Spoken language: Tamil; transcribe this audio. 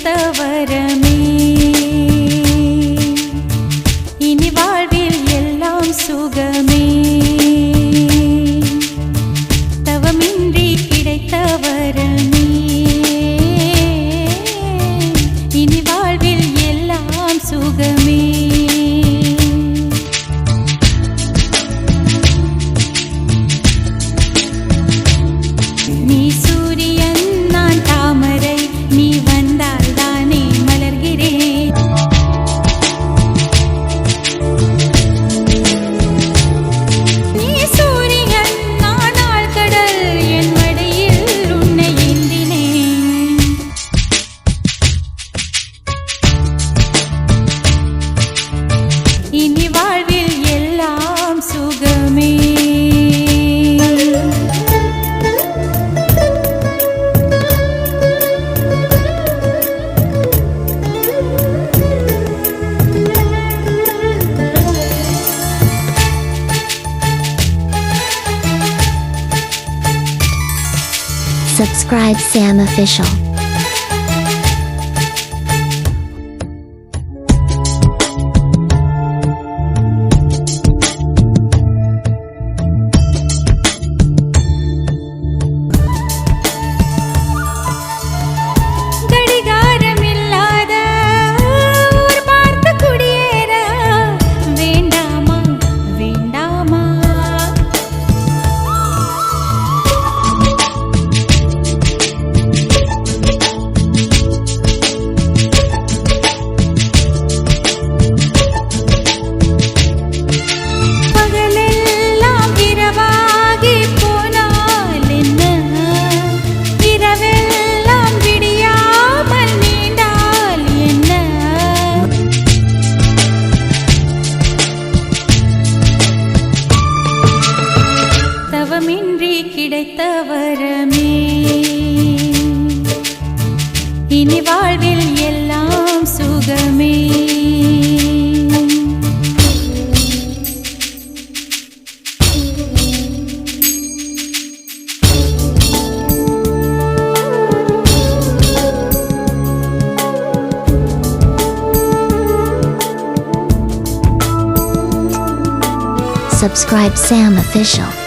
തവരം Subscribe Sam Official. கிடைத்த வரமே இனி வாழ்வில் எல்லாம் சுகமே subscribe Sam Official.